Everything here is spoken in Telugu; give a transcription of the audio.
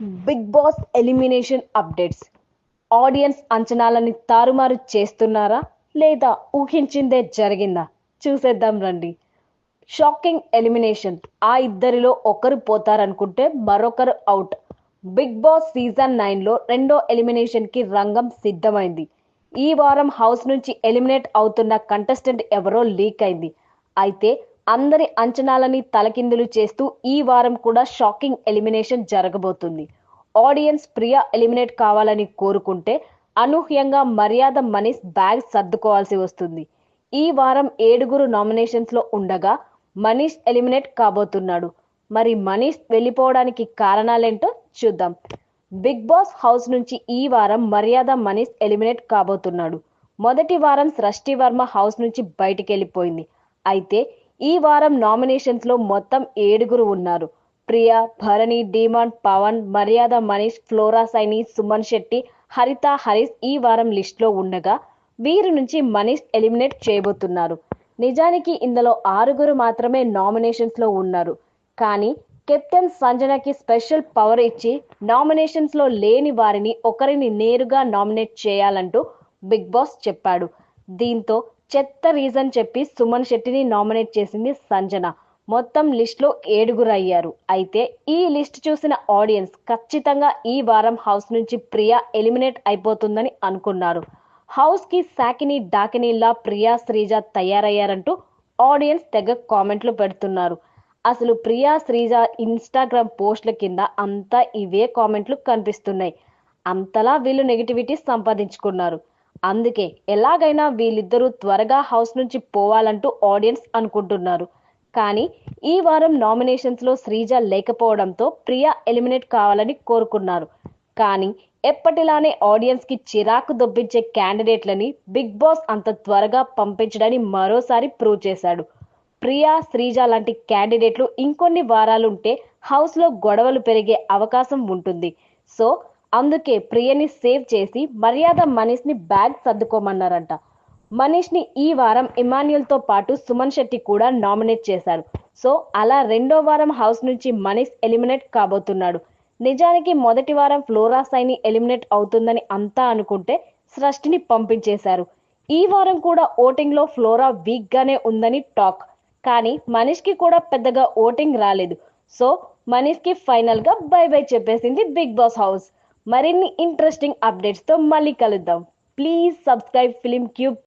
Bigg Boss elimination updates. Audience అంచనాలని తారుమారు చేస్తున్నారా లేదా ఊహించిందే జరిగిందా? చూసేద్దాం రండి. Shocking elimination. ఆ ఇద్దరిలో ఒకరు పోతారనుకుంటే మరొకరు అవుట్. బిగ్ బాస్ సీజన్ నైన్లో రెండో ఎలిమినేషన్కి రంగం సిద్ధమైంది. ఈ వారం హౌస్ నుంచి ఎలిమినేట్ అవుతున్న కంటెస్టెంట్ ఎవరో లీక్ అయింది. అయితే అందరి అంచనాలని తలకిందులు చేస్తూ ఈ వారం కూడా షాకింగ్ ఎలిమినేషన్ జరగబోతుంది. ఆడియన్స్ ప్రియా ఎలిమినేట్ కావాలని కోరుకుంటే అనూహ్యంగా మర్యాద మనీష్ బ్యాగ్ సర్దుకోవాల్సి వస్తుంది. ఈ వారం ఏడుగురు నామినేషన్స్లో ఉండగా మనీష్ ఎలిమినేట్ కాబోతున్నాడు. మరి మనీష్ వెళ్ళిపోవడానికి కారణాలేంటో చూద్దాం. బిగ్ బాస్ హౌస్ నుంచి ఈ వారం మర్యాద మనీష్ ఎలిమినేట్ కాబోతున్నాడు. మొదటి వారం సృష్టి వర్మ హౌస్ నుంచి బయటికి వెళ్ళిపోయింది అయితే ఈ వారం నామినేషన్స్లో మొత్తం ఏడుగురు ఉన్నారు. ప్రియా భరణి డిమాండ్ పవన్ మర్యాద మనీష్ ఫ్లోరా సైని సుమన్ శెట్టి హరిత హరీష్ ఈ వారం లిస్ట్లో ఉండగా వీరి నుంచి మనీష్ ఎలిమినేట్ చేయబోతున్నారు. నిజానికి ఇందులో ఆరుగురు మాత్రమే నామినేషన్స్లో ఉన్నారు. కానీ కెప్టెన్ సంజనకి స్పెషల్ పవర్ ఇచ్చి నామినేషన్స్లో లేని వారిని ఒకరిని నేరుగా నామినేట్ చేయాలంటూ బిగ్ బాస్ చెప్పాడు. దీంతో చెత్త రీజన్ చెప్పి సుమన్ శెట్టిని నామినేట్ చేసింది సంజన. మొత్తం లిస్ట్లో ఏడుగురు అయ్యారు. అయితే ఈ లిస్ట్ చూసిన ఆడియన్స్ ఖచ్చితంగా ఈ వారం హౌస్ నుంచి ప్రియా ఎలిమినేట్ అయిపోతుందని అనుకున్నారు. హౌస్కి సాకిని డాకినీలా ప్రియా శ్రీజ తయారయ్యారంటూ ఆడియన్స్ తెగ కామెంట్లు పెడుతున్నారు. అసలు ప్రియా శ్రీజ ఇన్స్టాగ్రామ్ పోస్ట్ల కింద అంతా ఇవే కామెంట్లు కనిపిస్తున్నాయి. అంతలా వీళ్ళు నెగిటివిటీ సంపాదించుకున్నారు. అందుకే ఎలాగైనా వీళ్ళిద్దరూ త్వరగా హౌస్ నుంచి పోవాలంటూ ఆడియన్స్ అనుకుంటున్నారు. కానీ ఈ వారం నామినేషన్స్లో శ్రీజ లేకపోవడంతో ప్రియా ఎలిమినేట్ కావాలని కోరుకున్నారు. కానీ ఎప్పటిలానే ఆడియన్స్కి చిరాకు దొబ్బించే క్యాండిడేట్లని బిగ్ బాస్ అంత త్వరగా పంపించడని మరోసారి ప్రూవ్ చేశాడు. ప్రియా శ్రీజ లాంటి క్యాండిడేట్లు ఇంకొన్ని వారాలుంటే హౌస్లో గొడవలు పెరిగే అవకాశం ఉంటుంది. సో అందుకే ప్రియని సేవ్ చేసి మర్యాద మనీష్ని బ్యాగ్ సర్దుకోమన్నారంట. మనీష్ని ఈ వారం ఇమాన్యుల్తో పాటు సుమన్ శెట్టి కూడా నామినేట్ చేశారు. సో అలా రెండో వారం హౌస్ నుంచి మనీష్ ఎలిమినేట్ కాబోతున్నాడు. నిజానికి మొదటి వారం ఫ్లోరా సైని ఎలిమినేట్ అవుతుందని అంతా అనుకుంటే సృష్టిని పంపించేశారు. ఈ వారం కూడా ఓటింగ్లో ఫ్లోరా వీక్ గానే ఉందని టాక్. కానీ మనీష్కి కూడా పెద్దగా ఓటింగ్ రాలేదు. సో మనీష్కి ఫైనల్గా బై బై చెప్పేసింది బిగ్ బాస్ హౌస్. మరిన్ని ఇంట్రెస్టింగ్ అప్డేట్స్తో మళ్ళీ కలుద్దాం. Please subscribe film cube